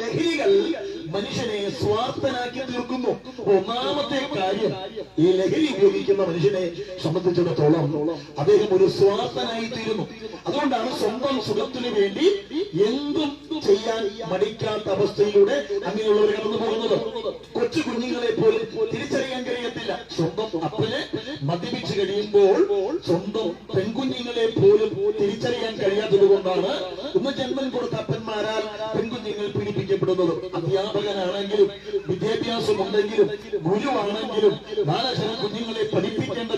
ലഹരികൾ മനുഷ്യനെ സ്വാർത്ഥനാക്കി തീർക്കുന്നു. ഒന്നാമത്തെ കാര്യം ഈ ലഹരി ഉപയോഗിക്കുന്ന മനുഷ്യനെ സംബന്ധിച്ചിടത്തോളം അദ്ദേഹം ഒരു സ്വാർത്ഥനായി തീരുന്നു. അതുകൊണ്ടാണ് സ്വന്തം സുഖത്തിനു വേണ്ടി എന്തും ചെയ്യാൻ മടിക്കാത്ത അവസ്ഥയിലൂടെ അങ്ങനെയുള്ളവർ കടന്നു പോകുന്നത്. കൊച്ചു കുഞ്ഞുങ്ങളെ പോലും തിരിച്ചറിയാൻ കഴിയത്തില്ല. സ്വന്തം അപ്പനെ മദ്യപിച്ചു കഴിയുമ്പോൾ സ്വന്തം പെൺകുഞ്ഞുങ്ങളെ പോലും തിരിച്ചറിയാൻ കഴിയാത്തത് കൊണ്ടാണ് ഇന്ന് ജന്മം കൊടുത്ത അപ്പന്മാരാൽ പെൺകുഞ്ഞുങ്ങൾ പീഡിപ്പിക്കപ്പെടുന്നത് അധ്യാപകനാണെങ്കിലും വിദ്യാഭ്യാസമുണ്ടെങ്കിലും ഗുരുവാണെങ്കിലും നാലക്ഷരം കുഞ്ഞുങ്ങളെ പഠിപ്പിക്കേണ്ട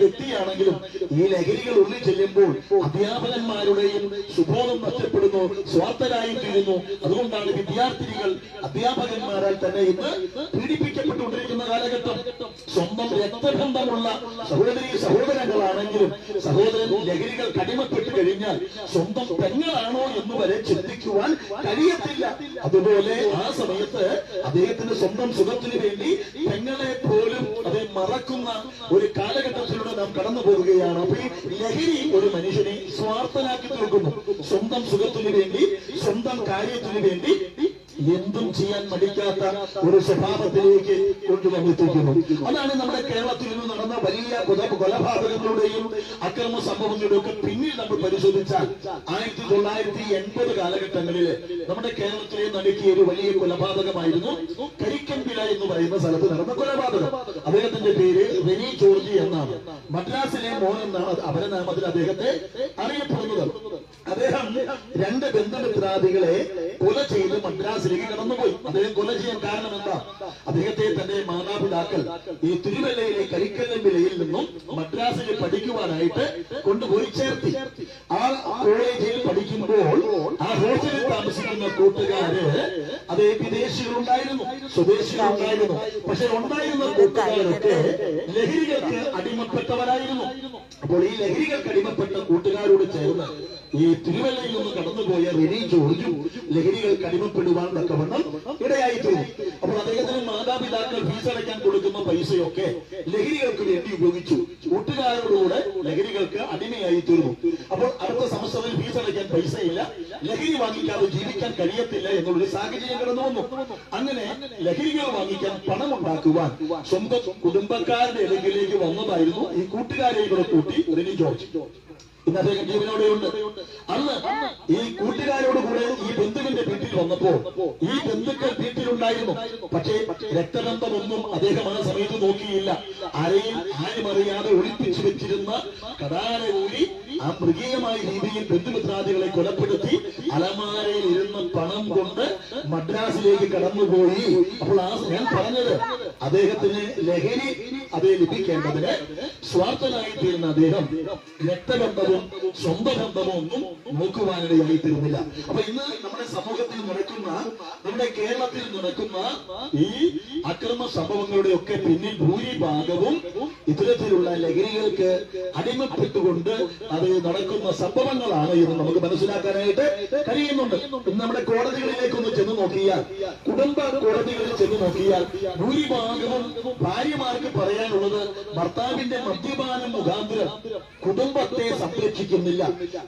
വ്യക്തിയാണെങ്കിലും ഈ ലഹരികൾ ഉള്ളിൽ ചെല്ലുമ്പോൾ അധ്യാപകന്മാരുടെയും സുബോധം നഷ്ടപ്പെടുന്നു സ്വാർത്ഥരായി തീരുന്നു. അതുകൊണ്ടാണ് വിദ്യാർത്ഥിനികൾ അധ്യാപകന്മാരാൽ തന്നെ ഇന്ന് പീഡിപ്പിക്കപ്പെട്ടുകൊണ്ടിരിക്കുന്ന കാലഘട്ടം. സ്വന്തം രക്തബന്ധമുള്ള സഹോദരി സഹോദരങ്ങളാണെങ്കിലും സഹോദരൻ ലഹരികൾ കടിമപ്പെട്ട് കഴിഞ്ഞാൽ സ്വന്തം പെങ്ങളാണോ എന്ന് വരെ ചിന്തിക്കുവാൻ കഴിയത്തില്ല. അതുപോലെ ആ സമയത്ത് അദ്ദേഹത്തിന്റെ സ്വന്തം സുഖത്തിന് വേണ്ടി പെങ്ങളെ പോലും അതെ മറക്കുന്ന ഒരു കാലഘട്ടത്തിലൂടെ നാം കടന്നു പോവുകയാണ് അപ്പൊ ഈ ലഹരി ഒരു മനുഷ്യനെ സ്വാർത്ഥനാക്കി തീർക്കുന്നു. സ്വന്തം സുഖത്തിന് വേണ്ടി സ്വന്തം കാര്യത്തിന് വേണ്ടി എന്തും ചെയ്യാൻ മടിക്കാത്ത ഒരു സ്വഭാവത്തിലേക്ക് കൊണ്ടുവന്നെത്തിക്കുന്നു അതാണ് നമ്മുടെ കേരളത്തിൽ നിന്ന് നടന്ന വലിയ കൊല- കൊലപാതകങ്ങളുടെയും അക്രമ സംഭവങ്ങളുടെയും ഒക്കെ പിന്നിൽ നമ്മൾ പരിശോധിച്ചാൽ ആയിരത്തി തൊള്ളായിരത്തി എൺപത് കാലഘട്ടങ്ങളിൽ നമ്മുടെ കേരളത്തിലെ നടുക്കിയ ഒരു വലിയ കൊലപാതകമായിരുന്നു കരിക്കൻപിള എന്ന് പറയുന്ന സ്ഥലത്ത് നടന്ന കൊലപാതകം. അദ്ദേഹത്തിന്റെ പേര് റെനി ജോർജി എന്നാണ്. മദ്രാസിലെ മോൻ എന്നാണ് അപരനാമത്തിൽ അദ്ദേഹത്തെ അറിയപ്പെടുന്നത്. അദ്ദേഹം രണ്ട് ബന്ധുമിത്രാദികളെ കൊല ചെയ്ത് മദ്രാസിലേക്ക് കടന്നുപോയി. അദ്ദേഹം കൊല ചെയ്യാൻ കാരണം എന്താ? അദ്ദേഹത്തെ തന്റെ മാതാപിതാക്കൾ ഈ തിരുവല്ലയിലെ കരിക്കല്ലമ്പിലയിൽ നിന്നും മദ്രാസിൽ പഠിക്കുവാനായിട്ട് കൊണ്ടുപോയി ചേർത്തി. ആ കോളേജിൽ ഹോസ്റ്റലിൽ താമസിക്കുന്ന കൂട്ടുകാര് അതേ വിദേശികളുണ്ടായിരുന്നു സ്വദേശികളുണ്ടായിരുന്നു. പക്ഷെ ഉണ്ടായിരുന്ന കൂട്ടുകാരൊക്കെ ലഹരികൾക്ക് അടിമപ്പെട്ടവരായിരുന്നു. അപ്പോൾ ഈ ലഹരികൾക്ക് അടിമപ്പെട്ട കൂട്ടുകാരോട് ചേർന്ന് ഈ തിരുവല്ലയിൽ നിന്ന് കടന്നുപോയ റിനി ജോർജും ലഹരികൾക്ക് അടിമപ്പെടുവാൻ വണ്ണം ഇടയായി തീർന്നു അപ്പോൾ അദ്ദേഹത്തിന് മാതാപിതാക്കൾ ഫീസ് അടയ്ക്കാൻ കൊടുക്കുന്ന പൈസയൊക്കെ ലഹരികൾക്ക് വേണ്ടി ഉപയോഗിച്ചു. കൂട്ടുകാരോടുകൂടെ ലഹരികൾക്ക് അടിമയായി തീർന്നു അപ്പോൾ അടുത്ത സമസ്തയിൽ ഫീസ് അടയ്ക്കാൻ പൈസയില്ല. ലഹരി വാങ്ങിക്കാതെ ജീവിക്കാൻ കഴിയത്തില്ല എന്നുള്ളൊരു സാഹചര്യം കടന്നു വന്നു അങ്ങനെ ലഹരികൾ വാങ്ങിക്കാൻ പണം ഉണ്ടാക്കുവാൻ സ്വന്തം കുടുംബക്കാരുടെ ഇടയിലേക്ക് വന്നതായിരുന്നു. ഈ കൂട്ടുകാരെ കൂടെ കൂട്ടി റെനി ജോർജ്. ഇന്ന് അദ്ദേഹം ജീവനോടെയുണ്ട്. അന്ന് ഈ കൂട്ടുകാരോട് കൂടെ ഈ ബന്ധുവിന്റെ വീട്ടിൽ വന്നപ്പോൾ ഈ ബന്ധുക്കൾ വീട്ടിലുണ്ടായിരുന്നു. പക്ഷേ രക്തബന്ധമൊന്നും അദ്ദേഹം ആ സമയത്ത് നോക്കിയില്ല. ആരെയും ആരും അറിയാതെ ഒളിപ്പിച്ചു വെച്ചിരുന്ന കടാര ആ മൃഗീയമായ രീതിയിൽ ബന്ധുമിത്രാദികളെ കൊലപ്പെടുത്തി അലമാരയിൽ ഇരുന്ന് പണം കൊണ്ട് മദ്രാസിലേക്ക് കടന്നുപോയി. അപ്പോൾ ആ ഞാൻ പറഞ്ഞത് അദ്ദേഹത്തിന് ലഹരി അതേ ലഭിക്കേണ്ടതിന് സ്വാർത്ഥനായി തീരുന്ന അദ്ദേഹം രക്തബന്ധവും സ്വന്തം ബന്ധവും ഒന്നും നോക്കുവാനിടയായി തീർന്നില്ല. അപ്പൊ ഇന്ന് നമ്മുടെ സമൂഹത്തിൽ നടക്കുന്ന നമ്മുടെ കേരളത്തിൽ നടക്കുന്ന ഈ അക്രമ സംഭവങ്ങളുടെ ഒക്കെ പിന്നിൽ ഭൂരിഭാഗവും ഇത്തരത്തിലുള്ള ലഹരികൾക്ക് അടിമപ്പെട്ടുകൊണ്ട് അത് നടക്കുന്ന സംഭവങ്ങളാണ് എന്ന് നമുക്ക് മനസ്സിലാക്കാനായിട്ട് കഴിയുന്നുണ്ട്. ഇന്ന് നമ്മുടെ കോടതികളിലേക്കൊന്ന് ചെന്ന് നോക്കിയാൽ കുടുംബ കോടതികളിൽ ചെന്ന് നോക്കിയാൽ ഭൂരിഭാഗവും ഭാര്യമാർക്ക് പറയാനുള്ളത് ഭർത്താവിന്റെ മദ്യപാനം മുഖാന്തരം കുടുംബത്തെ സംരക്ഷിക്കുന്നില്ല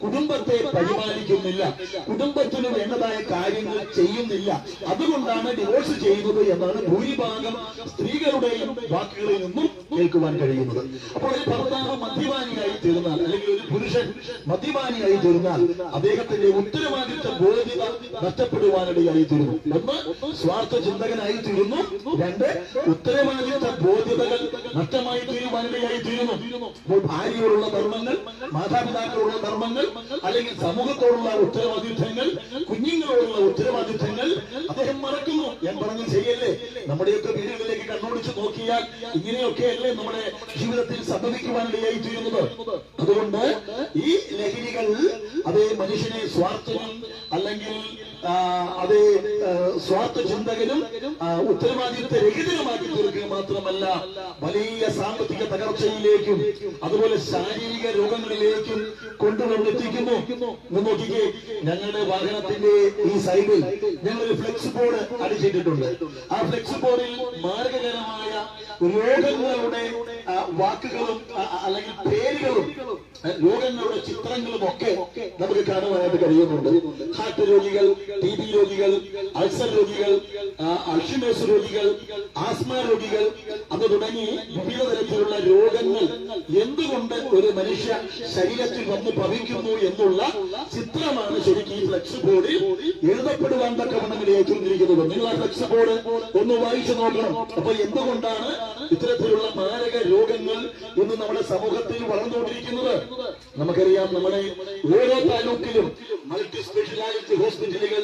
കുടുംബത്തെ പരിപാലിക്കുന്നില്ല കുടുംബത്തിന് വേണ്ടതായ കാര്യങ്ങൾ ചെയ്യുന്നില്ല. അതുകൊണ്ടാണ് ഡിവോഴ്സ് ചെയ്യുന്നത് എന്നാണ് ഭൂരിഭാഗം സ്ത്രീകളുടെയും വാക്കുകളിൽ നിന്നും കേൾക്കുവാൻ കഴിയുന്നത്. അപ്പോൾ ഒരു ഭർത്താവ് മദ്യപാനിയായി തീർന്നാൽ അല്ലെങ്കിൽ ഒരു പുരുഷൻ മദ്യപാനിയായി തീർന്നാൽ അദ്ദേഹത്തിന്റെ ഉത്തരവാദിത്വ ബോധ്യത നഷ്ടപ്പെടുവാനിടയായി തീരുന്നു ഒന്ന് സ്വാർത്ഥ ചിന്തകനായി തീരുന്നു. രണ്ട് ഉത്തരവാദിത്ത ബോധ്യതകൾ നഷ്ടമായി തീരും വനിതയായി തീരുന്നു. ഭാര്യയോടുള്ള ധർമ്മങ്ങൾ മാതാപിതാക്കളോടുള്ള ധർമ്മങ്ങൾ അല്ലെങ്കിൽ സമൂഹത്തോടുള്ള ഉത്തരവാദിത്തങ്ങൾ കുഞ്ഞുങ്ങളോടുള്ള ഉത്തരവാദിത്തങ്ങൾ. അദ്ദേഹം മറക്കുന്നു. ഞാൻ പറഞ്ഞത് ശരിയല്ലേ നമ്മുടെയൊക്കെ വീടുകളിലേക്ക് കണ്ണോടിച്ച് നോക്കിയാൽ ഇങ്ങനെയൊക്കെ അല്ലേ നമ്മുടെ ജീവിതത്തിൽ സംഭവിക്കുവാനിടയായി തീരുന്നത്. അതുകൊണ്ട് ഈ ലഹരികൾ അതേ മനുഷ്യനെ സ്വാർത്ഥനും അല്ലെങ്കിൽ അതേ സ്വാർത്ഥ ചിന്തകനും ഉത്തരവാദിത്വ രഹിതനുമാക്കി തീർക്കുക മാത്രമല്ല വലിയ സാമ്പത്തിക തകർച്ചയിലേക്കും അതുപോലെ ശാരീരിക രോഗങ്ങളിലേക്കും കൊണ്ടുവന്നെത്തിക്കുന്നു. നോക്കിക്കേ ഞങ്ങളുടെ വാഹനത്തിന്റെ ഈ സൈഡിൽ ഞങ്ങളൊരു ഫ്ലെക്സ് ബോർഡ് അടിച്ചിട്ടിട്ടുണ്ട്. ആ ഫ്ലെക്സ് ബോർഡിൽ മാർഗകരമായ രോഗങ്ങളുടെ വാക്കുകളും അല്ലെങ്കിൽ പേരുകളും രോഗങ്ങളുടെ ചിത്രങ്ങളും ഒക്കെ നമുക്ക് കാണുവാനായിട്ട് കഴിയുന്നുണ്ട്. ഹാർട്ട് രോഗികൾ ടി രോഗികൾ അൾസർ രോഗികൾ അൾഷിമേസ് രോഗികൾ ആസ്മ രോഗികൾ അത് തുടങ്ങി വിവിധ തരത്തിലുള്ള രോഗങ്ങൾ എന്തുകൊണ്ട് ഒരു മനുഷ്യ ശരീരത്തിൽ വന്ന് ഭവിക്കുന്നു എന്നുള്ള ചിത്രമാണ് ശരിക്കും ഈ ഫ്ലക്സ് ബോർഡിൽ എഴുതപ്പെടുവാൻ തക്കവണ്ണം ഇടയായിക്കൊണ്ടിരിക്കുന്നത് നിങ്ങൾ ആ ഫ്ലക്സ് ബോർഡ് ഒന്ന് വായിച്ചു നോക്കണം. അപ്പൊ എന്തുകൊണ്ടാണ് ഇത്തരത്തിലുള്ള മാരക രോഗങ്ങൾ ഇന്ന് നമ്മുടെ സമൂഹത്തിൽ വളർന്നുകൊണ്ടിരിക്കുന്നത്? നമുക്കറിയാം നമ്മുടെ ഓരോ താലൂക്കിലും മൾട്ടി സ്പെഷ്യാലിറ്റി ഹോസ്പിറ്റലുകൾ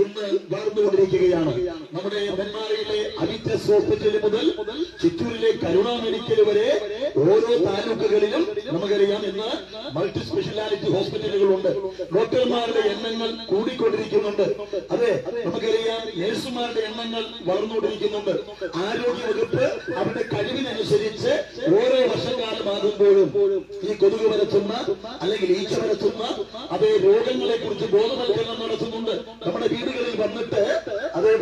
ഇന്ന് വളർന്നുകൊണ്ടിരിക്കുകയാണ്. നമ്മുടെ നെന്മാറയിലെ അവിറ്റസ് ഹോസ്പിറ്റൽ മുതൽ ചിറ്റൂരിലെ കരുണ മെഡിക്കൽ വരെ ഓരോ താലൂക്കുകളിലും നമുക്കറിയാം ഇന്ന് മൾട്ടി സ്പെഷ്യാലിറ്റി ഹോസ്പിറ്റലുകളുണ്ട്. ഡോക്ടർമാരുടെ എണ്ണങ്ങൾ കൂടിക്കൊണ്ടിരിക്കുന്നുണ്ട്. അതെ നമുക്കറിയാം നഴ്സുമാരുടെ എണ്ണങ്ങൾ വളർന്നുകൊണ്ടിരിക്കുന്നുണ്ട്. ആരോഗ്യ വകുപ്പ് അവരുടെ കഴിവിനനുസരിച്ച് ഓരോ വർഷക്കാലമാകുമ്പോഴും ഈ കൊതുക് വരച്ചുന്ന അല്ലെങ്കിൽ ഈച്ച വരച്ചുന്ന അതേ രോഗങ്ങളെ കുറിച്ച് ബോധവൽക്കരണം വന്നിട്ട്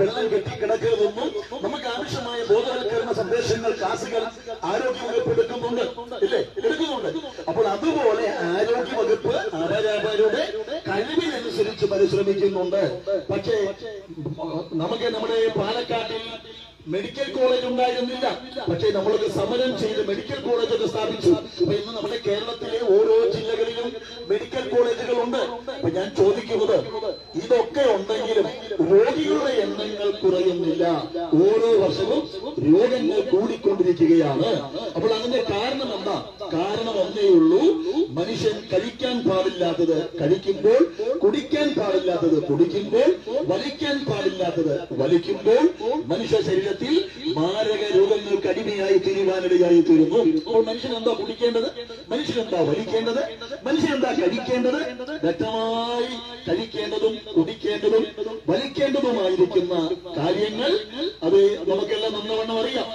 വെള്ളം കെട്ടിക്കിടക്കരുതെന്നും നമുക്ക് ആവശ്യമായ ബോധവൽക്കരണ സന്ദേശങ്ങൾ ക്ലാസുകൾ ആരോഗ്യവകുപ്പ് എടുക്കുന്നുണ്ട്. ഇല്ലേ? എടുക്കുന്നുണ്ട്. അപ്പോൾ അതുപോലെ ആരോഗ്യവകുപ്പ് അവരവരുടെ കഴിവിനനുസരിച്ച് പരിശ്രമിക്കുന്നുണ്ട്. പക്ഷേ നമുക്ക് നമ്മുടെ പാലക്കാട്ടിൽ മെഡിക്കൽ കോളേജ് ഉണ്ടായിരുന്നില്ല. പക്ഷേ നമ്മളൊക്കെ സമരം ചെയ്ത് മെഡിക്കൽ കോളേജ് ഒക്കെ സ്ഥാപിച്ചു. അപ്പൊ ഇന്ന് നമ്മുടെ കേരളത്തിലെ ഓരോ ജില്ലകളിലും മെഡിക്കൽ കോളേജുകൾ ഉണ്ട് അപ്പൊ ഞാൻ ചോദിക്കുന്നത് ഇതൊക്കെ ഉണ്ടെങ്കിലും രോഗികളുടെ എണ്ണങ്ങൾ കുറയുന്നില്ല. ഓരോ വർഷവും രോഗങ്ങൾ കൂടിക്കൊണ്ടിരിക്കുകയാണ്. അപ്പോൾ അതിന്റെ കാരണം എന്താ? കാരണം ഒന്നേ ഉള്ളൂ. മനുഷ്യൻ കഴിക്കാൻ പാടില്ലാത്തത് കഴിക്കുമ്പോൾ കുടിക്കാൻ പാടില്ലാത്തത് കുടിക്കുമ്പോൾ വലിക്കാൻ പാടില്ലാത്തത് വലിക്കുമ്പോൾ മനുഷ്യ ശരീരത്തിൽ മാരക രോഗങ്ങൾക്ക് അടിമയായി തീരുവാനിടയായി തീരുന്നു. അപ്പോൾ മനുഷ്യൻ എന്താ കുടിക്കേണ്ടത്? മനുഷ്യൻ എന്താ വലിക്കേണ്ടത്? മനുഷ്യൻ എന്താ കഴിക്കേണ്ടത്? വ്യക്തമായി കഴിക്കേണ്ടതും കുടിക്കേണ്ടതും വലിക്കേണ്ടതുമായിരിക്കുന്ന കാര്യങ്ങൾ അത് നമുക്കെല്ലാം നന്നവണ്ണം അറിയാം.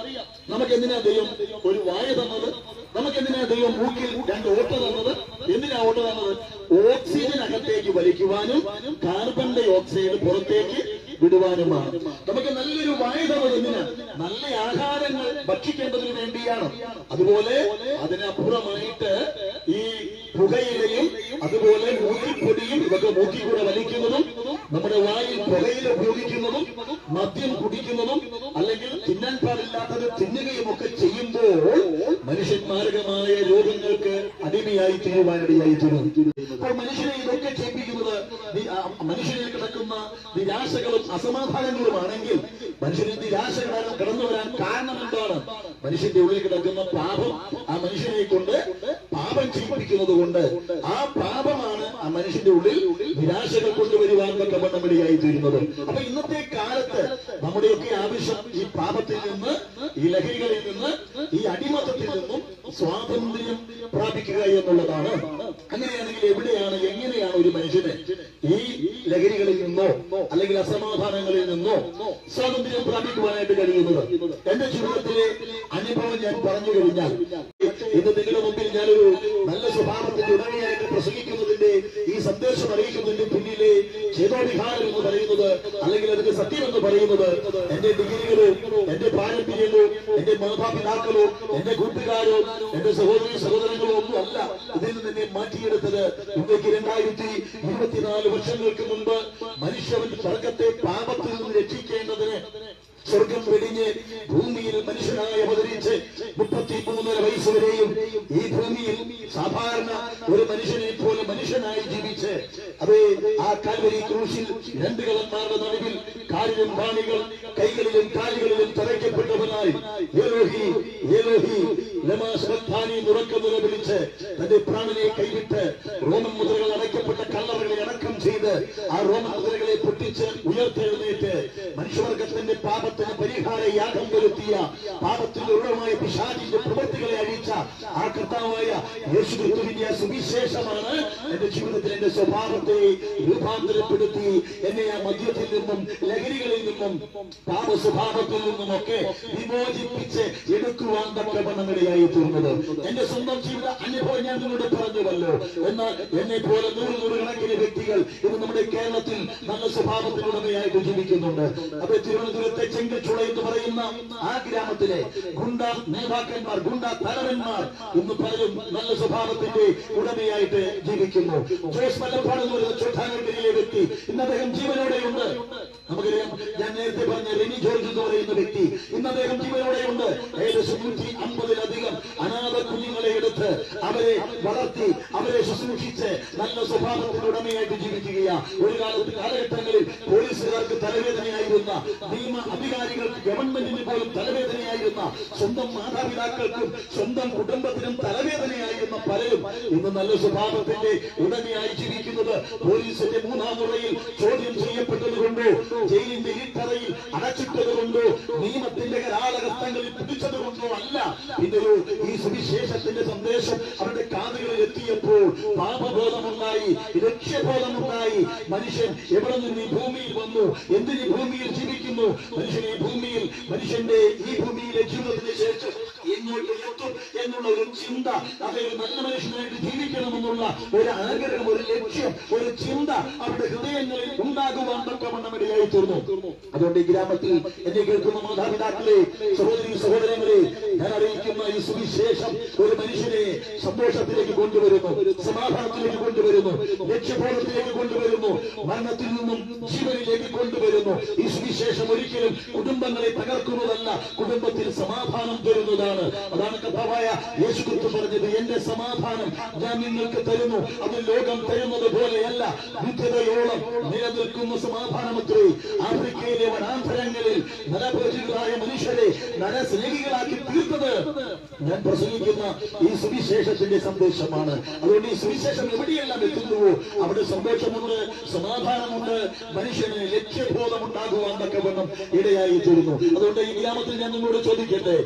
നമുക്ക് എന്തിനാ ദൈവം ഒരു വായ തന്നത്? നമുക്ക് എന്തിനാ ദൈവം മൂക്കിൽ രണ്ട് ഓട്ട തന്നത്? എന്തിനാ ഓട്ട തന്നത്? ഓക്സിജൻ അകത്തേക്ക് വലിക്കുവാനും കാർബൺ ഡൈ ഓക്സൈഡ് പുറത്തേക്ക് വിടുവാനുമാണ്. നമുക്ക് നല്ലൊരു വായ തന്നത് എന്തിനാ? നല്ല ആഹാരങ്ങൾ ഭക്ഷിക്കേണ്ടതിന് വേണ്ടിയാണ്. അതുപോലെ അതിനപ്പുറമായിട്ട് ഈ പുകയിലയും അതുപോലെ മൂക്കിപ്പൊടിയും ഇതൊക്കെ മൂക്കിൽ കൂടെ വലിക്കുന്നതും നമ്മുടെ വായിൽ പുകയില ഉപയോഗിക്കുന്നതും മദ്യം കുടിക്കുന്നതും അല്ലെങ്കിൽ തിന്നാൻ പാടില്ലാത്തത് തിന്നുകയും ഒക്കെ ചെയ്യുമ്പോൾ മനുഷ്യൻ മാരകമായ രോഗങ്ങൾക്ക് അടിമയായി തീരുവാനിടയായി തീരും അപ്പോൾ മനുഷ്യനെ ഇതൊക്കെ ചെയ്യിപ്പിക്കുന്നത് മനുഷ്യനിൽ കിടക്കുന്ന നിരാശകളും അസമാധാനങ്ങളുമാണെങ്കിൽ മനുഷ്യനെ നിരാശ കിടന്ന് വരാൻ കാരണം എന്താണ്? മനുഷ്യന്റെ ഉള്ളിൽ കിടക്കുന്ന പാപം ആ മനുഷ്യനെ കൊണ്ട് പാപം ചെയ്യിപ്പിക്കുന്നത് കൊണ്ട് ആ പാപമാണ് ആ മനുഷ്യന്റെ ഉള്ളിൽ നിരാശകൾ കൊണ്ടുവരുവാൻ തക്കവണ്ണമിടയായി തീരുന്നത്. അപ്പൊ ഇന്നത്തെ കാലത്ത് നമ്മുടെയൊക്കെ ആവശ്യം ഈ പാപത്തിൽ നിന്ന് ഈ ലഹരികളിൽ നിന്ന് ഈ അടിമത്തത്തിൽ നിന്നും സ്വാതന്ത്ര്യം പ്രാപിക്കുക എന്നുള്ളതാണ്. അങ്ങനെയാണെങ്കിൽ എവിടെയാണ് എങ്ങനെയാണ് ഒരു മനുഷ്യന് ഈ ലഹരികളിൽ നിന്നോ അല്ലെങ്കിൽ അസമാധാനങ്ങളിൽ നിന്നോ സ്വാതന്ത്ര്യം പ്രാപിക്കുവാനായിട്ട് കഴിയുന്നത്? എന്റെ ജീവിതത്തിലെ അനുഭവം ഞാൻ പറഞ്ഞു കഴിഞ്ഞാൽ ഇന്ന് നിങ്ങളുടെ മുമ്പിൽ ഞാനൊരു നല്ല സ്വഭാവത്തിന്റെ ഉടമയായിട്ട് പ്രസംഗിക്കുന്നതിന്റെ ഈ സന്ദേശം അറിയിക്കുന്നതിന്റെ ചേതോവിഹാരം എന്ന് പറയുന്നത് അല്ലെങ്കിൽ അതിന്റെ സത്യം എന്ന് പറയുന്നത് എന്റെ ഡിഗ്രികളോ എന്റെ പാരമ്പര്യമോ എന്റെ മാതാപിതാക്കളോ എന്റെ കൂട്ടുകാരോ എന്റെ സഹോദരി സഹോദരങ്ങളോ ഒന്നും അല്ല. ഇതിൽ നിന്ന് എന്നെ മാറ്റിയെടുത്തത് ഇന്ത്യയ്ക്ക് രണ്ടായിരത്തി ഇരുപത്തിനാല് വർഷങ്ങൾക്ക് മുമ്പ് മനുഷ്യവൻ സ്വർഗത്തെ പാപത്തിൽ നിന്ന് സ്വർഗം വെടിഞ്ഞ് ഭൂമിയിൽ മനുഷ്യനായി അവതരിച്ച് മുപ്പത്തി മൂന്നര വയസ്സ് വരെയും ഈ ഭൂമിയിൽ സാധാരണ ഒരു മനുഷ്യനെ പോലെ മനുഷ്യനായി ജീവിച്ച് അത് ആ കാൽവരി ക്രൂശിൽ രണ്ട് കളന്മാരുടെ നടുവിൽ കാലിലും പാണികൾ കൈകളിലും കാലുകളിലും തറയ്ക്കപ്പെട്ടവനായി. ഉറക്കം നിലവിളിച്ച് തന്റെ പ്രാണനെ കൈവിട്ട് റോമൻ മുദ്രകൾ അടയ്ക്കപ്പെട്ട കല്ലറകളെ അടക്കം ചെയ്ത് ആ റോമൻ മുദ്രകളെ പൊട്ടിച്ച് ഉയർത്തെഴുന്നേറ്റ് മനുഷ്യവർഗത്തിന്റെ പാപത്തിന് പരിഹാര യാഗം വരുത്തിയ പാപത്തിന്റെ ഉറവായ പിശാചിന്റെ പ്രവൃത്തികളെ അഴിച്ച ആ കർത്താവായ യേശു ക്രിസ്തുവിന്റെ സുവിശേഷമാണ് എന്റെ ജീവിതത്തിൽ എന്റെ സ്വഭാവത്തെ രൂപാന്തരപ്പെടുത്തി എന്നെ ആ മദ്യത്തിൽ നിന്നും ലഹരികളിൽ നിന്നും പാപ സ്വഭാവത്തിൽ നിന്നുമൊക്കെ വിമോചിപ്പിച്ച് എടുക്കുവാൻ തക്കവണ്ണമിടയായി തീർന്നത് എന്റെ സ്വന്തം ജീവിത അനുഭവം ഞാൻ നിങ്ങളോട് പറഞ്ഞുവല്ലോ. എന്നാൽ എന്നെ പോലെ നൂറ് നൂറുകണക്കിന് വ്യക്തികൾ ഇന്ന് നമ്മുടെ കേരളത്തിൽ നല്ല സ്വഭാവത്തിനുടമയായിട്ട് ജീവിക്കുന്നുണ്ട്. അപ്പൊ തിരുവനന്തപുരത്തെ ചെങ്കച്ചുള എന്ന് പറയുന്ന ആ ഗ്രാമത്തിലെ ഗുണ്ട നേതാക്കന്മാർ ഗുണ്ട തലവന്മാർ ഇന്ന് പലരും നല്ല സ്വഭാവത്തിന്റെ ഉടമയായിട്ട് ജീവിക്കുന്നു. ജോസ് മലപ്പാട് എന്ന് പറയുന്ന ചോദ്യ വ്യക്തി ഇന്ന് അദ്ദേഹം ജീവനോടെയുണ്ട്. നമുക്കറിയാം ഞാൻ നേരത്തെ പറഞ്ഞ റെനി ജോർജ് എന്ന് പറയുന്ന വ്യക്തി ഇന്ന് അദ്ദേഹം ജീവനോടെയുണ്ട്. ഏകദേശം നൂറ്റി അമ്പതിലധികം അനാഥ അവരെ വളർത്തി അവരെ ശുശ്രൂഷിച്ച് നല്ല സ്വഭാവത്തിന് ഉടമയായിട്ട് ജീവിക്കുക ഒരു കാലത്ത് കാലഘട്ടങ്ങളിൽ പോലീസുകാർക്ക് തലവേദനയായിരുന്ന നിയമ അധികാരികൾക്ക് ഗവൺമെന്റിന് പോലും തലവേദനയായിരുന്ന സ്വന്തം മാതാപിതാക്കൾക്കും സ്വന്തം കുടുംബത്തിനും തലവേദനയായിരുന്ന പലരും ഇന്ന് നല്ല സ്വഭാവത്തിന്റെ ഉടമയായി ജീവിക്കുന്നത് പോലീസിന്റെ മൂന്നാം മുറയിൽ ചോദ്യം ചെയ്യപ്പെട്ടത് കൊണ്ടോ ജയിലിന്റെ ഇരുട്ടറയിൽ അടച്ചിട്ടത് കൊണ്ടോ നിയമത്തിന്റെ കരാളകത്തങ്ങളിൽ പിടിച്ചത് കൊണ്ടോ അല്ല. ഇതൊരു ഈ സുവിശേഷത്തിന്റെ സന്ദേശം അവരുടെ കാതുകളിൽ എത്തിയപ്പോൾ പാപബോധമുണ്ടായി ലക്ഷ്യബോധമുണ്ടായി. മനുഷ്യൻ എവിടെ നിന്ന് ഈ ഭൂമിയിൽ വന്നു? എന്തിന് ഭൂമിയിൽ ജീവിക്കുന്നു? മനുഷ്യൻ ഈ ഭൂമിയിൽ മനുഷ്യന്റെ ഈ ഭൂമിയിലെ ജീവിതത്തിന് ശേഷം എങ്ങോട്ട് എത്തും എന്നുള്ള ഒരു ചിന്ത. അതൊരു നല്ല മനുഷ്യനായിട്ട് ജീവിക്കണമെന്നുള്ള ഒരു ആഗ്രഹം ഒരു ലക്ഷ്യം ഒരു ചിന്ത അവരുടെ ഹൃദയങ്ങളിൽ ഉണ്ടാകുവാൻ തക്കവണ്ണം ഇടയായി തീർന്നു അതുകൊണ്ട് ഈ ഗ്രാമത്തിൽ എന്നെ കേൾക്കുന്ന മാതാപിതാക്കളെ സഹോദരി സഹോദരങ്ങളെ ഞാൻ അറിയിക്കുന്ന ഈ സുവിശേഷം ഒരു മനുഷ്യനെ സന്തോഷത്തിലേക്ക് കൊണ്ടുവരുന്നു സമാധാനത്തിലേക്ക് കൊണ്ടുവരുന്നു ലക്ഷ്യബോധത്തിലേക്ക് കൊണ്ടുവരുന്നു മരണത്തിൽ നിന്നും ജീവനിലേക്ക് കൊണ്ടുവരുന്നു. ഈ സുവിശേഷം ഒരിക്കലും കുടുംബങ്ങളെ തകർക്കുന്നതല്ല കുടുംബത്തിൽ സമാധാനം തരുന്നതാണ്. അതാണ് കഥാവായ യേശുക്രിസ്തു പറഞ്ഞത് എന്റെ സമാധാനം ഞാൻ നിങ്ങൾക്ക് തരുന്നു. അത് ലോകം തരുന്നത് പോലെയല്ല വിധതയോളം നിലനിൽക്കുന്ന സമാധാനമത്രേ. ആഫ്രിക്കയിലെ വനാന്തരങ്ങളിൽ നരഭോജികളായ മനുഷ്യരെ നരസ്നേഹികളാക്കി തീർത്തത് ഞാൻ പ്രസംഗിക്കുന്ന ഈ സുവിശേഷത്തിന്റെ സന്ദേശമാണ്. അതുകൊണ്ട് ഈ സുവിശേഷം എവിടെയെല്ലാം എത്തുന്നുവോ അവിടെ സന്തോഷമുണ്ട് സമാധാനമുണ്ട് മനുഷ്യന് ലക്ഷ്യബോധം ഉണ്ടാകുവാൻ തക്കവണ്ണം ഇടയായി തീരുന്നു. അതുകൊണ്ട് ഈ ഗ്രാമത്തിൽ ഞാൻ നിങ്ങളോട് ചോദിക്കട്ടെ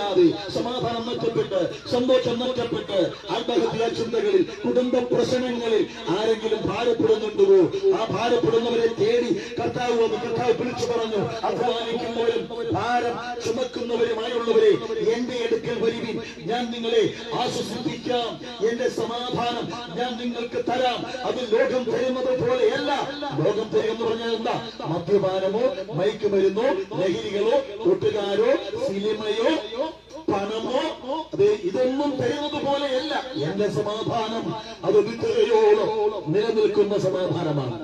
ലക്ഷ്യബോധമില്ലാതെ സമാധാനം നഷ്ടപ്പെട്ട് സന്തോഷം നഷ്ടപ്പെട്ട് ആത്മഹത്യാ ചിന്തകളിൽ കുടുംബ പ്രശ്നങ്ങളിൽ ആരെങ്കിലും ഭാരപ്പെടുന്നുണ്ടോ? ആ ഭാരപ്പെടുന്നവരെ തേടി കർത്താവ് വന്ന് കർത്താവ് വിളിച്ചു പറഞ്ഞു അധ്വാനിക്കുന്നവരും ഭാരം ചുമക്കുന്നവരുമായുള്ളവരെ എന്റെ അടുക്കൽ വരുവിൻ. ഞാൻ നിങ്ങളെ ആശ്വസിപ്പിക്കാം. എന്റെ സമാധാനം ഞാൻ നിങ്ങൾക്ക് തരാം. അത് ലോകം തരുന്നത് പോലെയല്ല. ലോകം തരുമെന്ന് പറഞ്ഞാൽ എന്താ? മദ്യപാനമോ മയക്കുമരുന്നോ ലഹരികളോ കൂട്ടുകാരോ സിനിമയോ പണമോ? അത് ഇതൊന്നും തരുന്നത് പോലെയല്ല എന്റെ സമാധാനം അത് നിത്യതയോളം നിലനിൽക്കുന്ന സമാധാനമാണ്.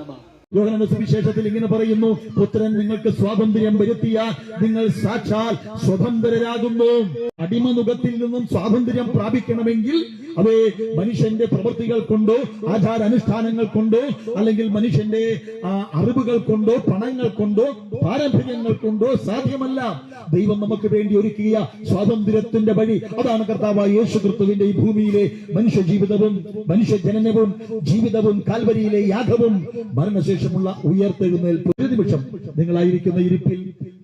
സുവിശേഷത്തിൽ ഇങ്ങനെ പറയുന്നു പുത്രൻ നിങ്ങൾക്ക് സ്വാതന്ത്ര്യം വരുത്തിയ നിങ്ങൾ സാക്ഷാൽ സ്വതന്ത്രരാകുന്നു. അടിമനുഖത്തിൽ നിന്നും സ്വാതന്ത്ര്യം പ്രാപിക്കണമെങ്കിൽ അത് മനുഷ്യന്റെ പ്രവൃത്തികൾ കൊണ്ടോ ആചാരാനുഷ്ഠാനങ്ങൾ കൊണ്ടോ അല്ലെങ്കിൽ മനുഷ്യന്റെ അറിവുകൾ കൊണ്ടോ പണങ്ങൾ കൊണ്ടോ പാരമ്പര്യങ്ങൾ കൊണ്ടോ സാധ്യമല്ല. ദൈവം നമുക്ക് വേണ്ടി ഒരുക്കിയ സ്വാതന്ത്ര്യത്തിന്റെ വഴി അതാണ് കർത്താവായ യേശു ഈ ഭൂമിയിലെ മനുഷ്യ ജീവിതവും മനുഷ്യ ജനനവും ജീവിതവും കാൽവരിയിലെ യാഗവും മരണശേഷമുള്ള ഉയർത്തെഴുന്നേൽപ്പ്. ഒരു നിമിഷം നിങ്ങളായിരിക്കുന്ന ഇരിപ്പിൽ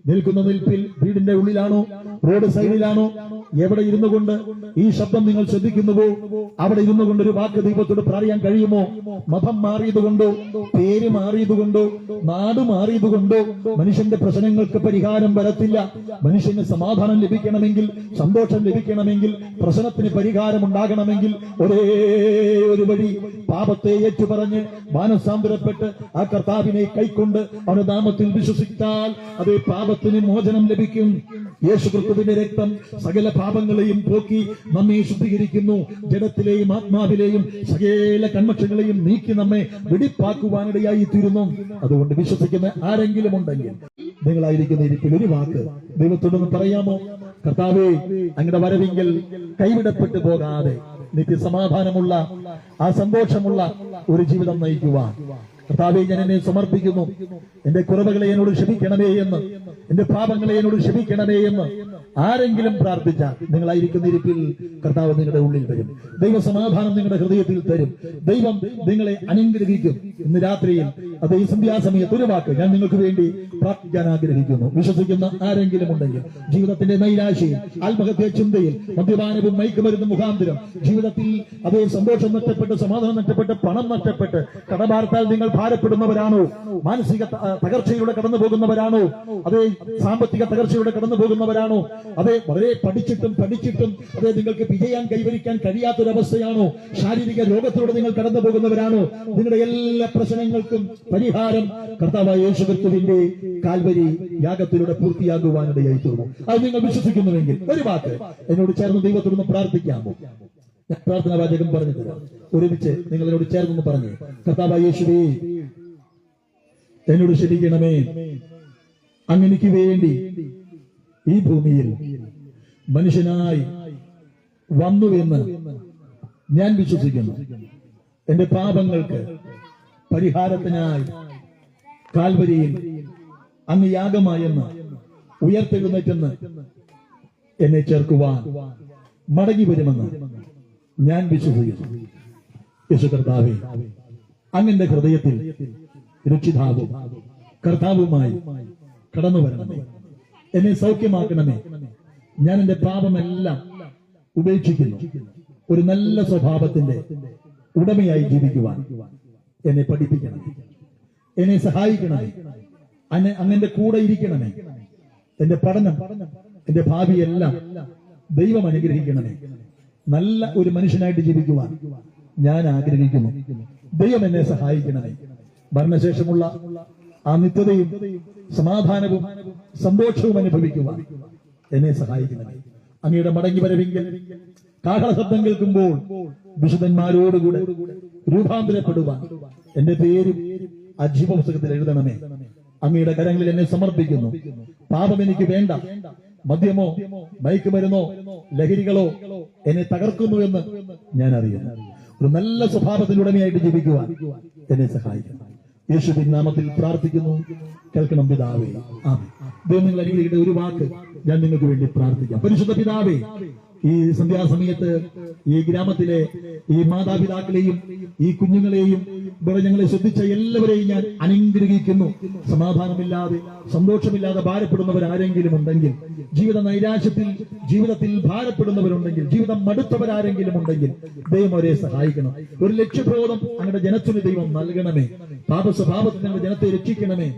നിൽക്കുന്ന നിൽപ്പിൽ വീടിന്റെ ഉള്ളിലാണോ റോഡ് സൈഡിലാണോ എവിടെ ഇരുന്നു കൊണ്ട് ഈ ശബ്ദം നിങ്ങൾ ശ്രദ്ധിക്കുന്നുവോ? അവിടെ ഇരുന്നു കൊണ്ട് ഒരു വാക്ക് ദൈവത്തോട് പറയാൻ കഴിയുമോ? മതം മാറിയതുകൊണ്ടോ പേര് മാറിയതുകൊണ്ടോ നാട് മാറിയതുകൊണ്ടോ മനുഷ്യന്റെ പ്രശ്നങ്ങൾക്ക് പരിഹാരം വരത്തില്ല. മനുഷ്യന് സമാധാനം ലഭിക്കണമെങ്കിൽ സന്തോഷം ലഭിക്കണമെങ്കിൽ പ്രശ്നത്തിന് പരിഹാരം ഉണ്ടാകണമെങ്കിൽ ഒരേ ഒരു വഴി പാപത്തെ ഏറ്റുപറഞ്ഞ് മാനസാന്തരപ്പെട്ട് ആ കർത്താവിനെ കൈക്കൊണ്ട് അവന്റെ നാമത്തിൽ വിശ്വസിച്ചാൽ അത് പാപത്തിന് മോചനം ലഭിക്കും. യേശുക്രിസ്തുവിന്റെ രക്തം സകല പാപങ്ങളെയും പോക്കി നമ്മെ ശുദ്ധീകരിക്കുന്നു. ജഡത്തിലെയും ആത്മാവിലെയും സകല കൺമക്ഷങ്ങളെയും നീക്കി നമ്മെ വെടിപ്പാക്കുവാനിടയായി തീരുന്നു അതുകൊണ്ട് വിശ്വസിക്കുന്ന ആരെങ്കിലും ഉണ്ടെങ്കിൽ നിങ്ങളായിരിക്കുന്ന ഇരിപ്പിൽ ഒരു വാക്ക് ദൈവത്തോടൊന്ന് പറയാമോ? കർത്താവേ അങ്ങയുടെ വരവെങ്കിൽ കൈവിടപ്പെട്ടു പോകാതെ നിത്യസമാധാനമുള്ള ആ സന്തോഷമുള്ള ഒരു ജീവിതം നയിക്കുവാൻ കർത്താവെ ഞാൻ എന്നെ സമർപ്പിക്കുന്നു. എന്റെ കുറവുകളെ എന്നോട് ക്ഷമിക്കണമേ എന്ന്. എന്റെ പാപങ്ങളെ എന്നോട് ക്ഷമിക്കണമേ എന്ന്. ആരെങ്കിലും പ്രാർത്ഥിച്ചാൽ നിങ്ങളായിരിക്കുന്ന ഇരിപ്പിൽ കർത്താവ് നിങ്ങളുടെ ഉള്ളിൽ വരും. ദൈവ സമാധാനം നിങ്ങളുടെ ഹൃദയത്തിൽ തരും. ദൈവം നിങ്ങളെ അനുഗ്രഹിക്കും. ഇന്ന് രാത്രിയിൽ അത് ഈ സന്ധ്യാസമയത്ത് ഒരു വാക്ക് ഞാൻ നിങ്ങൾക്ക് വേണ്ടി പ്രാർത്ഥിക്കാൻ ആഗ്രഹിക്കുന്നു. വിശ്വസിക്കുന്ന ആരെങ്കിലും ഉണ്ടെങ്കിൽ ജീവിതത്തിന്റെ നൈരാശയിൽ ആത്മഹത്യ ചിന്തയിൽ മദ്യപാനവും മയക്കുമരുന്ന് മുഖാന്തരം ജീവിതത്തിൽ അതേ സന്തോഷം നഷ്ടപ്പെട്ട് സമാധാനം നഷ്ടപ്പെട്ട് പണം നഷ്ടപ്പെട്ട് കടഭാരത്താൽ നിങ്ങൾ ഭാരപ്പെടുന്നവരാണോ? മാനസിക തകർച്ചയിലൂടെ കടന്നു പോകുന്നവരാണോ അതേ സാമ്പത്തിക തകർച്ചയിലൂടെ കടന്നു പോകുന്നവരാണോ അതെ വളരെ പഠിച്ചിട്ടും പഠിച്ചിട്ടും അതെ നിങ്ങൾക്ക് വിജയം കൈവരിക്കാൻ കഴിയാത്തൊരവസ്ഥയാണോ? ശാരീരിക രോഗത്തിലൂടെ നിങ്ങൾ കടന്നു പോകുന്നവരാണോ നിങ്ങളുടെ എല്ലാ പ്രശ്നങ്ങൾക്കും പരിഹാരം കർത്താവായ യേശു ക്രിസ്തുവിന്റെ കാൽവരി യാഗത്തിലൂടെ പൂർത്തിയാകുവാനിടയായി തീർന്നു അത് നിങ്ങൾ വിശ്വസിക്കുന്നുവെങ്കിൽ ഒരു വാക്ക് എന്നോട് ചേർന്ന് ദൈവത്തോടൊന്ന് പ്രാർത്ഥിക്കാമോ? പ്രാർത്ഥനാ വാചകം തരാം ഒരുമിച്ച് നിങ്ങൾ എന്നോട് ചേർന്നൊന്ന് പറഞ്ഞു. കർത്താവായ യേശുവേ എന്നോട് ശരിക്കണമേ അങ്ങനെക്ക് വേണ്ടി ഈ ഭൂമിയിൽ മനുഷ്യനായി വന്നു എന്ന് ഞാൻ വിശ്വസിക്കുന്നു. എന്റെ പാപങ്ങൾക്ക് പരിഹാരത്തിനായി കാൽവരിയിൽ അങ്ങ് യാഗമായെന്ന് ഉയർത്തെഴുന്നേറ്റെന്ന് എന്നെ ചേർക്കുവാൻ മടങ്ങി വരുമെന്ന് ഞാൻ വിശ്വസിക്കുന്നു. യേശു കർത്താവെ അങ്ങന്റെ ഹൃദയത്തിൽ രക്ഷിതാവും കർത്താവുമായി കടന്നു വരണമേ. എന്നെ സൗഖ്യമാക്കണമേ. ഞാൻ എന്റെ പാപമെല്ലാം ഉപേക്ഷിക്കുന്നു. ഒരു നല്ല സ്വഭാവത്തിന്റെ ഉടമയായി ജീവിക്കുവാൻ എന്നെ പഠിപ്പിക്കണം. എന്നെ സഹായിക്കണമേ. അന്നെ അങ്ങന്റെ കൂടെ ഇരിക്കണമേ. എന്റെ പഠനം എന്റെ ഭാവിയെല്ലാം ദൈവം അനുഗ്രഹിക്കണമേ. നല്ല ഒരു മനുഷ്യനായിട്ട് ജീവിക്കുവാൻ ഞാൻ ആഗ്രഹിക്കുന്നു. ദൈവം എന്നെ സഹായിക്കണമേ. ഭരണശേഷമുള്ള ആ നിത്യതയും സമാധാനവും സന്തോഷവും അനുഭവിക്കുവാൻ എന്നെ സഹായിക്കണമേ. അങ്ങയുടെ മടങ്ങി വരവെങ്കിൽ കാഹള ശബ്ദം കേൾക്കുമ്പോൾ വിശുദ്ധന്മാരോടുകൂടെ രൂപാന്തരപ്പെടുവാൻ എന്റെ പേരും അജീവ പുസ്തകത്തിൽ എഴുതണമേ. അങ്ങയുടെ കരങ്ങളിൽ എന്നെ സമർപ്പിക്കുന്നു. പാപം എനിക്ക് വേണ്ട. മദ്യമോ മയക്കുമരുന്നോ ലഹരികളോ എന്നെ തകർക്കുന്നു എന്ന് ഞാൻ അറിയുന്നു ഒരു നല്ല സ്വഭാവത്തിലുടമയായിട്ട് ജീവിക്കുവാൻ എന്നെ സഹായിക്കണം യേശുവിൻ നാമത്തിൽ പ്രാർത്ഥിക്കുന്നു. കേൾക്കണം പിതാവേ. ആ ദൈവം നിങ്ങൾ ഒരു വാക്ക് ഞാൻ നിങ്ങൾക്ക് വേണ്ടി പ്രാർത്ഥിക്കാം. പരിശുദ്ധ പിതാവേ ഈ സന്ധ്യാസമയത്ത് ഈ ഗ്രാമത്തിലെ ഈ മാതാപിതാക്കളെയും ഈ കുഞ്ഞുങ്ങളെയും ഇവിടെ ഞങ്ങളെ ശ്രദ്ധിച്ച എല്ലാവരെയും ഞാൻ അനുഗ്രഹിക്കുന്നു. സമാധാനമില്ലാതെ സന്തോഷമില്ലാതെ ഭാരപ്പെടുന്നവർ ആരെങ്കിലും ഉണ്ടെങ്കിൽ ജീവിത നൈരാശ്യത്തിൽ ജീവിതത്തിൽ ഭാരപ്പെടുന്നവരുണ്ടെങ്കിൽ ജീവിതം മടുത്തവരാരെങ്കിലും ഉണ്ടെങ്കിൽ ദൈവം അവരെ സഹായിക്കണം. ഒരു ലക്ഷ്യബോധം അങ്ങയുടെ ജനത്തിന് ദൈവം നൽകണമേ. പാപസ്വഭാവത്തിൽ ഞങ്ങളുടെ ജനത്തെ രക്ഷിക്കണമേ.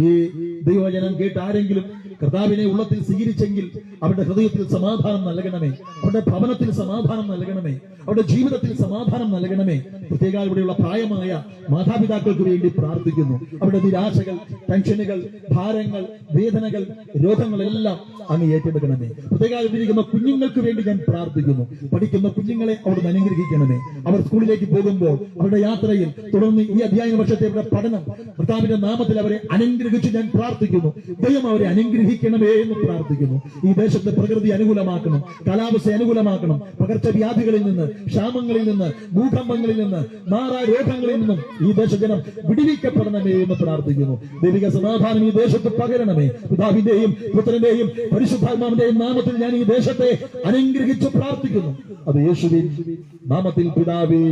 ഈ ദൈവവചനം കേട്ട് ആരെങ്കിലും കർത്താവിനെ ഉള്ളത്തിൽ സ്വീകരിച്ചെങ്കിൽ അവരുടെ ഹൃദയത്തിൽ സമാധാനം നൽകണമേ. അവരുടെ ഭവനത്തിൽ സമാധാനം നൽകണമേ. അവരുടെ ജീവിതത്തിൽ സമാധാനം നൽകണമേ. പ്രത്യേക ഇവിടെയുള്ള പ്രായമായ മാതാപിതാക്കൾക്ക് വേണ്ടി പ്രാർത്ഥിക്കുന്നു. അവരുടെ നിരാശകൾ ടെൻഷനുകൾ ഭാരങ്ങൾ വേദനകൾ രോഗങ്ങളെല്ലാം അങ്ങ് ഏറ്റെടുക്കണമേ. പ്രത്യേക ഇരിക്കുന്ന കുഞ്ഞുങ്ങൾക്ക് വേണ്ടി ഞാൻ പ്രാർത്ഥിക്കുന്നു. പഠിക്കുന്ന കുഞ്ഞുങ്ങളെ അവിടുന്ന് അനുഗ്രഹിക്കണമേ. അവർ സ്കൂളിലേക്ക് പോകുമ്പോൾ അവരുടെ യാത്രയിൽ തുടർന്ന് ഈ അധ്യായ വർഷത്തെ അവരുടെ പഠനം കർത്താവിന്റെ നാമത്തിൽ അവരെ അനുഗ്രഹിച്ച് ഞാൻ പ്രാർത്ഥിക്കുന്നു. ദൈവം അവരെ അനുഗ്രഹിക്കണമേ എന്ന് പ്രാർത്ഥിക്കുന്നു. ഈ ദേശത്തെ പ്രകൃതി അനുകൂലമാക്കണം. കാലാവസ്ഥ അനുകൂലമാക്കണം. പകർച്ചവ്യാധികളിൽ നിന്ന് ക്ഷാമങ്ങളിൽ നിന്ന് ഭൂകമ്പങ്ങളിൽ നിന്ന് മാറാ രോഗങ്ങളിൽ നിന്നും ഈ ദേശജനം വിടിവിക്കപ്പെടണമേ എന്ന് പ്രാർത്ഥിക്കുന്നു. ദൈവിക സമാധാനം ഈ ദേശത്ത് പകരണമേ. പിതാവിന്റെയും പുത്രന്റെയും പരിശുദ്ധാത്മാവിന്റെയും നാമത്തിൽ ഞാൻ ഈ ദേശത്തെ അനുഗ്രഹിച്ച് പ്രാർത്ഥിക്കുന്നു. അത് യേശുവിൻ നാമത്തിൽ പിതാവേ.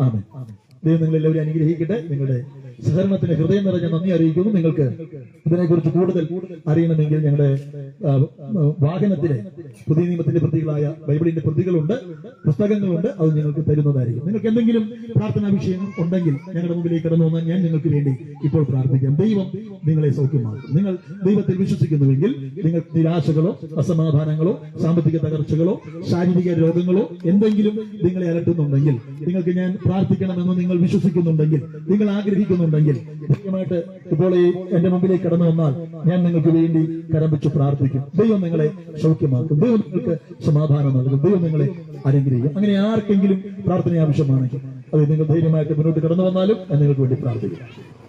ആമേൻ. ദൈവം നിങ്ങളെല്ലാവരും അനുഗ്രഹിക്കട്ടെ. നിങ്ങളുടെ സഹകരണത്തിന് ഹൃദയം നിറഞ്ഞ നന്ദി അറിയിക്കുന്നു. നിങ്ങൾക്ക് ഇതിനെക്കുറിച്ച് കൂടുതൽ അറിയണമെങ്കിൽ ഞങ്ങളുടെ വാഹനത്തിലെ പുതിയ നിയമത്തിന്റെ പ്രതികളായ ബൈബിളിന്റെ പ്രതികളുണ്ട് പുസ്തകങ്ങളുണ്ട് അത് നിങ്ങൾക്ക് തരുന്നതായിരിക്കും. നിങ്ങൾക്ക് എന്തെങ്കിലും പ്രാർത്ഥനാ വിഷയം ഉണ്ടെങ്കിൽ ഞങ്ങളുടെ മുമ്പിലേക്ക് കടന്നു വന്നാൽ ഞാൻ നിങ്ങൾക്ക് വേണ്ടി ഇപ്പോൾ പ്രാർത്ഥിക്കാം. ദൈവം നിങ്ങളെ സൗഖ്യമാക്കും. നിങ്ങൾ ദൈവത്തിൽ വിശ്വസിക്കുന്നുവെങ്കിൽ നിങ്ങൾ നിരാശകളോ അസമാധാനങ്ങളോ സാമ്പത്തിക തകർച്ചകളോ ശാരീരിക രോഗങ്ങളോ എന്തെങ്കിലും നിങ്ങളെ അലട്ടുന്നുണ്ടെങ്കിൽ നിങ്ങൾക്ക് ഞാൻ പ്രാർത്ഥിക്കണമെന്ന് നിങ്ങൾ വിശ്വസിക്കുന്നുണ്ടെങ്കിൽ നിങ്ങൾ ആഗ്രഹിക്കുന്നുണ്ടെങ്കിൽ കൃത്യമായിട്ട് ഇപ്പോൾ ഈ എന്റെ മുമ്പിലേക്ക് കടന്നു വന്നാൽ ഞാൻ നിങ്ങൾക്ക് വേണ്ടി കരമ്പിച്ച് പ്രാർത്ഥിക്കും. ദൈവം നിങ്ങളെ സൗഖ്യമാക്കും. ദൈവം നിങ്ങൾക്ക് സമാധാനം നൽകും. ദൈവം നിങ്ങളെ അനുഗ്രഹിക്കും. അങ്ങനെ ആർക്കെങ്കിലും പ്രാർത്ഥന ആവശ്യമാണെങ്കിൽ അത് നിങ്ങൾ ധൈര്യമായിട്ട് മുന്നോട്ട് കടന്നു വന്നാലും ഞാൻ നിങ്ങൾക്ക് വേണ്ടി പ്രാർത്ഥിക്കും.